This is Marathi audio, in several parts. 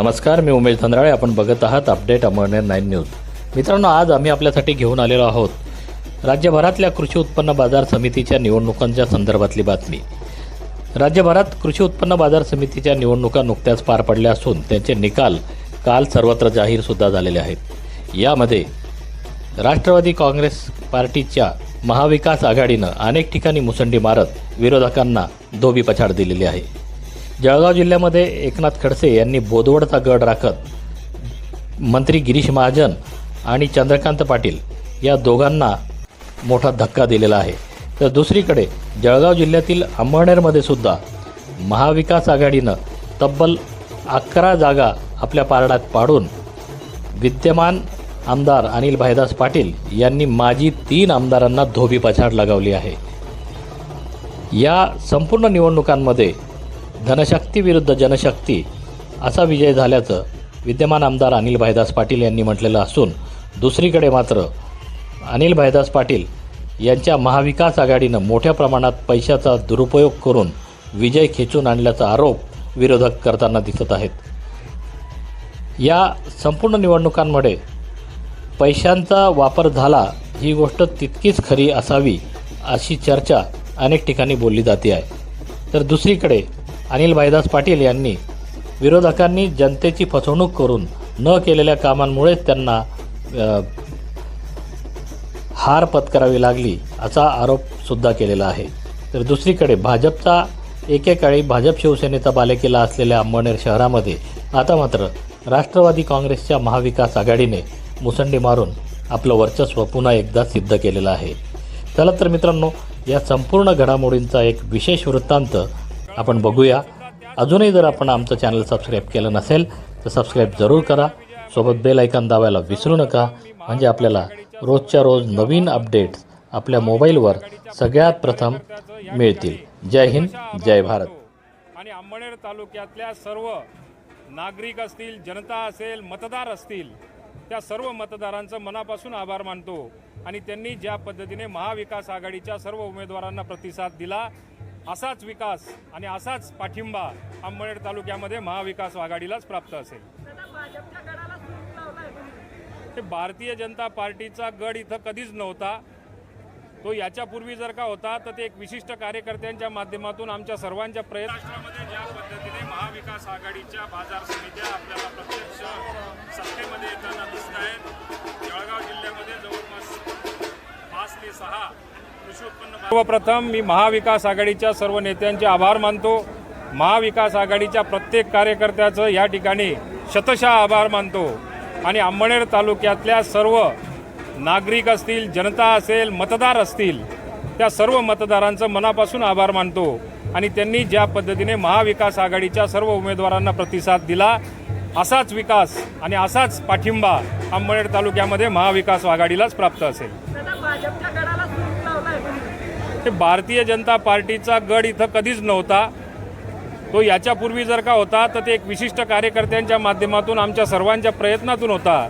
नमस्कार मी उमेश धंद्राळे आपण बघत आहात अपडेट अमळनेर नाईन न्यूज. मित्रांनो आज आम्ही आपल्यासाठी घेऊन आलेलो आहोत राज्यभरातल्या कृषी उत्पन्न बाजार समितीच्या निवडणुकांच्या संदर्भातली बातमी. राज्यभरात कृषी उत्पन्न बाजार समितीच्या निवडणुका नुकत्याच पार पडल्या असून त्यांचे निकाल काल सर्वत्र जाहीरसुद्धा झालेले आहेत. यामध्ये राष्ट्रवादी काँग्रेस पार्टीच्या महाविकास आघाडीनं अनेक ठिकाणी मुसंडी मारत विरोधकांना धोबी पछाड दिलेली आहे. जळगाव जिल्ह्यामध्ये एकनाथ खडसे यांनी बोदवडचा गड राखत मंत्री गिरीश महाजन आणि चंद्रकांत पाटील या दोघांना मोठा धक्का दिलेला आहे. तर दुसरीकडे जळगाव जिल्ह्यातील अंबळनेरमध्ये सुद्धा महाविकास आघाडीनं तब्बल अकरा जागा आपल्या पारडात पाडून विद्यमान आमदार अनिल भाईदास पाटील यांनी माजी तीन आमदारांना धोबी पछाड लगावली आहे. या संपूर्ण निवडणुकांमध्ये धनशक्ती विरुद्ध जनशक्ती असा विजय झाल्याचं विद्यमान आमदार अनिल भाईदास पाटील यांनी म्हटलेलं असून दुसरीकडे मात्र अनिल भाईदास पाटील यांच्या महाविकास आघाडीनं मोठ्या प्रमाणात पैशाचा दुरुपयोग करून विजय खेचून आणल्याचा आरोप विरोधक करताना दिसत आहेत. या संपूर्ण निवडणुकांमध्ये पैशांचा वापर झाला ही गोष्ट तितकीच खरी असावी अशी चर्चा अनेक ठिकाणी बोलली जाते आहे. तर दुसरीकडे अनिल भाईदास पाटील यांनी विरोधकांनी जनतेची फसवणूक करून न केलेल्या कामांमुळेच त्यांना हार पत्करावी लागली असा आरोपसुद्धा केलेला आहे. तर दुसरीकडे भाजपचा एकेकाळी भाजप शिवसेनेचा बालेकिल्ला असलेल्या अंबनेर शहरामध्ये आता मात्र राष्ट्रवादी काँग्रेसच्या महाविकास आघाडीने मुसंडी मारून आपलं वर्चस्व पुन्हा एकदा सिद्ध केलेलं आहे. चला तर मित्रांनो या संपूर्ण घडामोडींचा एक विशेष वृत्तांत आपण बघूया. अजूनही जर आपण आमचं चॅनल सबस्क्राईब केलं नसेल तर सबस्क्राईब जरूर करा. सोबत बेल ऐकन दाबायला विसरू नका. म्हणजे आपल्याला रोजच्या रोज नवीन अपडेट्स आपल्या मोबाईलवर सगळ्यात प्रथम मिळतील. जय हिंद जय भारत. आणि अंबनेर तालुक्यातल्या सर्व नागरिक असतील जनता असेल मतदार असतील त्या सर्व मतदारांचं मनापासून आभार मानतो. आणि त्यांनी ज्या पद्धतीने महाविकास आघाडीच्या सर्व उमेदवारांना प्रतिसाद दिला असाच विकास आणि असाच पाठिंबा अंबनेर तालुक्यामध्ये महाविकास आघाडीलाच प्राप्त असेल. हे भारतीय जनता पार्टीचा गड इथं कधीच नव्हता. तो याच्यापूर्वी जर का होता तर ते एक विशिष्ट कार्यकर्त्यांच्या माध्यमातून आमच्या सर्वांच्या प्रयत्न राष्ट्रामध्ये ज्या पद्धतीने महाविकास आघाडीच्या बाजार समित्या आपल्याला प्रत्यक्ष सत्तेमध्ये येताना दिसत आहेत जळगाव जिल्ह्यामध्ये जवळपास पाच ते सहा सर्वप्रथम मी महाविकास आघाडीच्या सर्व नेत्यांचे आभार मानतो. महाविकास आघाडीच्या प्रत्येक कार्यकर्त्याचं या ठिकाणी शतशः आभार मानतो. आणि अंबनेर तालुक्यातल्या सर्व नागरिक असतील जनता असेल मतदार असतील त्या सर्व मतदारांचं मनापासून आभार मानतो. आणि त्यांनी ज्या पद्धतीने महाविकास आघाडीच्या सर्व उमेदवारांना प्रतिसाद दिला असाच विकास आणि असाच पाठिंबा अंबनेर तालुक्यामध्ये महाविकास आघाडीलाच प्राप्त असेल. हे भारतीय जनता पार्टीचा गड इथं कधीच नव्हता. तो याच्यापूर्वी जर का होता तर ते एक विशिष्ट कार्यकर्त्यांच्या माध्यमातून आमच्या सर्वांच्या प्रयत्नातून होता.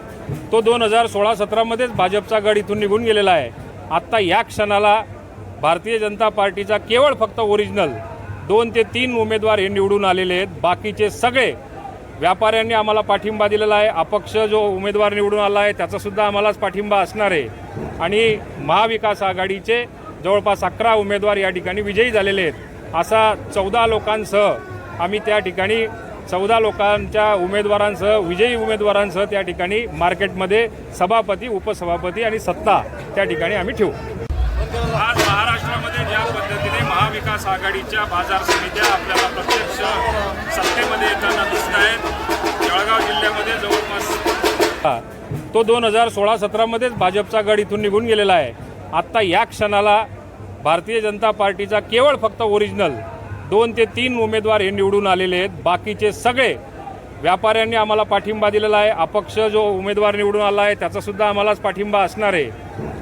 तो दोन हजार सोळा सतरामध्येच भाजपचा गड इथून निघून गेलेला आहे. आत्ता या क्षणाला भारतीय जनता पार्टीचा केवळ फक्त ओरिजिनल दोन ते तीन उमेदवार हे निवडून आलेले आहेत. बाकीचे सगळे व्यापाऱ्यांनी आम्हाला पाठिंबा दिलेला आहे. अपक्ष जो उमेदवार निवडून आला आहे त्याचासुद्धा आम्हालाच पाठिंबा असणार आहे. आणि महाविकास आघाडीचे जवळपास अकरा उमेदवार या ठिकाणी विजयी झालेले आहेत. असा चौदा लोकांसह आम्ही त्या ठिकाणी चौदा लोकांच्या उमेदवारांसह विजयी उमेदवारांसह त्या ठिकाणी मार्केटमध्ये सभापती उपसभापती आणि सत्ता त्या ठिकाणी आम्ही ठेवू. आज महाराष्ट्रामध्ये ज्या पद्धतीने महाविकास आघाडीच्या बाजार समित्या आपल्याला प्रत्यक्ष सत्तेमध्ये येताना दिसत आहेत जळगाव जिल्ह्यामध्ये जवळपास तो दोन हजार सोळा सतरामध्येच भाजपचा गड इथून निघून गेलेला आहे. आत्ता या क्षणाला भारतीय जनता पार्टीचा केवळ फक्त ओरिजिनल दोन ते तीन उमेदवार हे निवडून आलेले आहेत. बाकीचे सगळे व्यापाऱ्यांनी आम्हाला पाठिंबा दिलेला आहे. अपक्ष जो उमेदवार निवडून आला आहे त्याचासुद्धा आम्हालाच पाठिंबा असणार आहे.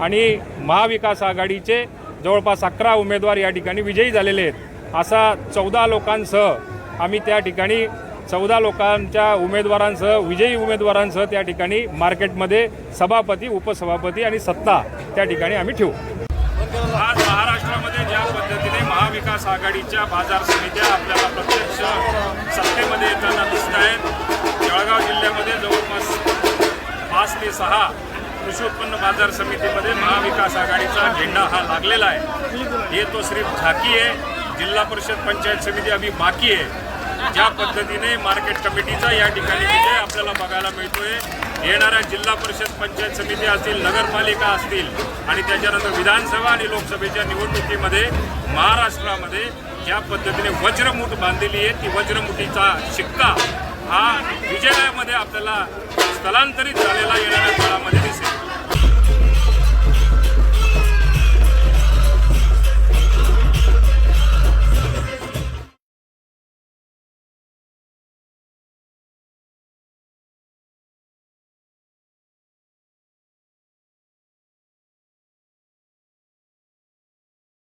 आणि महाविकास आघाडीचे जवळपास अकरा उमेदवार या ठिकाणी विजयी झालेले आहेत. असा चौदा लोकांसह आम्ही त्या ठिकाणी चौदा लोकांच्या उमेदवारांसह विजयी उमेदवारांसह त्या ठिकाणी मार्केटमध्ये सभापती उपसभापती आणि सत्ता त्या ठिकाणी आम्ही ठेवू. आज महाराष्ट्रामध्ये ज्या पद्धतीने महाविकास आघाडीच्या बाजार समित्या आपल्याला प्रत्यक्ष सत्तेमध्ये येताना दिसत आहेत जळगाव जिल्ह्यामध्ये जवळपास पाच ते सहा कृषी उत्पन्न बाजार समितीमध्ये महाविकास आघाडीचा झेंडा हा लागलेला आहे. हे तो सिर्फ झाकी आहे जिल्हा परिषद पंचायत समिती अभी बाकी आहे. ज्या पद्धतीने मार्केट कमिटीचा या ठिकाणी विजय आपल्याला बघायला मिळतोय. येणाऱ्या जिल्हा परिषद पंचायत समिती असतील नगरपालिका असतील आणि त्याच्यानंतर विधानसभा आणि लोकसभेच्या निवडणुकीमध्ये महाराष्ट्रामध्ये ज्या पद्धतीने वज्रमूठ बांधलेली आहे. ती वज्रमुठीचा शिक्का हा विजयामध्ये आपल्याला स्थलांतरित झालेला येणाऱ्या काळामध्ये दिसेल.